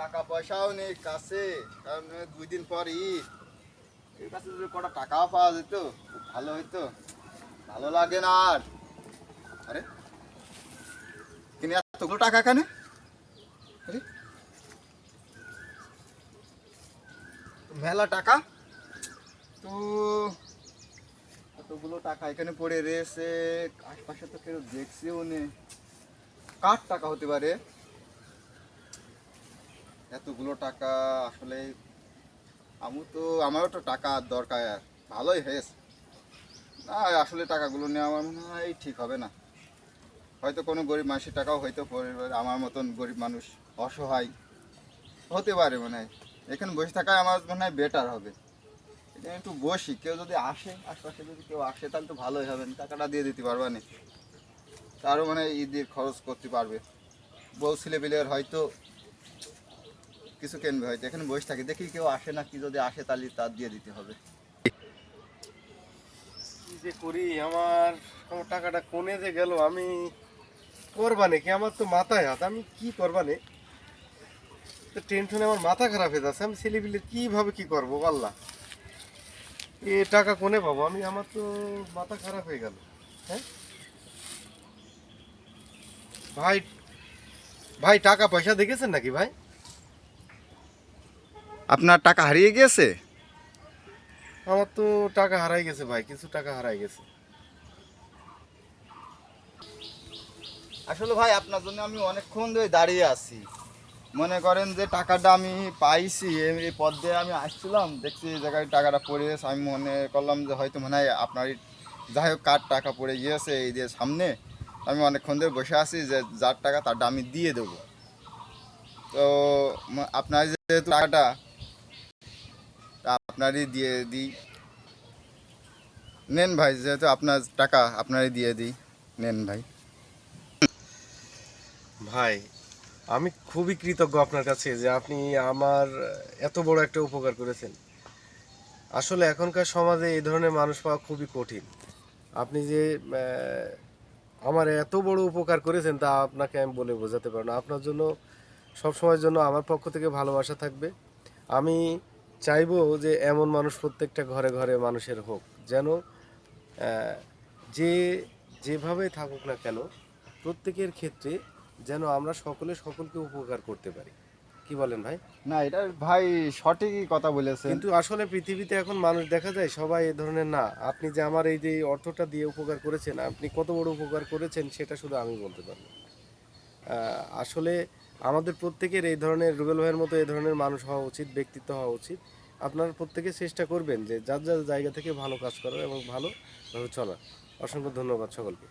টাকা পয়সাও নেই কাছে। কারণ দুই দিন পর ঈদ। এর কাছে যদি কটা টাকাও পাওয়া যেত, খুব ভালো হইতো। ভালো লাগে না আর। আরে, কিনে এতগুলো টাকা কেন মেলা টাকা। তো এতগুলো টাকা এখানে পড়ে রয়েছে। আশপাশে তো কেউ দেখছেও নেই কার টাকা হতে পারে? এতগুলো টাকা আসলে আমি তো, আমারও তো টাকা দরকার। ভালোই হয়েছে। না, আসলে টাকাগুলো নেওয়া আমার মনে হয় ঠিক হবে না। হয়তো কোনো গরিব মানুষের টাকাও হয়তো পরিবার আমার মতন গরিব মানুষ অসহায় হতে পারে মনে হয়। এখানে বসে থাকাই আমার মনে হয় বেটার হবে। এখানে একটু বসি, কেউ যদি আসে, আশপাশে যদি কেউ আসে, তাহলে তো ভালোই হবে, টাকাটা দিয়ে দিতে পারবা না। তারও মানে ঈদের খরচ করতে পারবে। বউ ছেলে পেলের হয়তো কিছু কিনবে, হয়তো এখানে বসে থাকি। দেখি কেউ আসে না, কি যদি আসে, তাহলে তার দিয়ে দিতে হবে। কি যে করি, আমার আমার টাকাটা কোনে যে গেল, আমি করবানে কি? আমার তো মাথায় হাত, আমি কি করবানে তো টেনশনে আমার মাথা খারাপ হয়ে যাচ্ছে। আমি ছেলেপিলে কীভাবে কি করব আল্লাহ এ টাকা কোনে পাবো? আমি আমার তো মাথা খারাপ হয়ে গেল। হ্যাঁ? ভাই ভাই টাকা পয়সা দেখেছেন নাকি ভাই? আপনার টাকা হারিয়ে গিয়েছে? আমার তো টাকা হারাই গেছে ভাই কিছু টাকা হারাই গেছে। আসলে ভাই আপনার জন্য আমি অনেকক্ষণ ধরে দাঁড়িয়ে আছি। মনে করেন যে টাকাটা আমি পাইছি এই- পথ দিয়ে আমি আসছিলাম, দেখছি এই জায়গায় টাকাটা পড়ে গেছে। আমি মনে করলাম যে হয়তো মনে হয় আপনার যাই হোক কার টাকা পড়ে গিয়েছে এই দিয়ে সামনে, আমি অনেকক্ষণ ধরে বসে আছি যে যার টাকা তারটা আমি দিয়ে দেবো। তো আপনার যেহেতু টাকাটা আপনারই দিয়ে দিই। নেন ভাই, যেহেতু আপনার টাকা আপনারই দিয়ে দিই। নেন ভাই। ভাই আমি খুবই কৃতজ্ঞ আপনার কাছে যে আপনি আমার এত বড় একটা উপকার করেছেন। আসলে এখনকার সমাজে এই ধরনের মানুষ পাওয়া খুবই কঠিন। আপনি যে আমার এত বড় উপকার করেছেন তা আপনাকে আমি বলে বোঝাতে পারব না। আপনার জন্য, সব সময়ের জন্য আমার পক্ষ থেকে ভালোবাসা থাকবে। আমি চাইব যে এমন মানুষ প্রত্যেকটা ঘরে ঘরে মানুষের হোক। যেন যে, যেভাবে থাকুক না কেন, প্রত্যেকের ক্ষেত্রে যেন আমরা সকলে সকলকে উপকার করতে পারি। কি বলেন ভাই? না এটা ভাই সঠিকই কথা বলেছেন। কিন্তু আসলে পৃথিবীতে এখন মানুষ দেখা যায় সবাই এই ধরনের না। আপনি যে আমার এই যে অর্থটা দিয়ে উপকার করেছেন আপনি কত বড় উপকার করেছেন সেটা শুধু আমি বলতে পারব আসলে আমাদের প্রত্যেকের এই ধরনের রুবেল ভাইয়ের মতো এই ধরনের মানুষ হওয়া উচিত ব্যক্তিত্ব হওয়া উচিত। আপনারা প্রত্যেকে চেষ্টা করবেন যে যার যার জায়গা থেকে ভালো কাজ করার এবং ভালোভাবে চলার। অসংখ্য ধন্যবাদ সকলকে।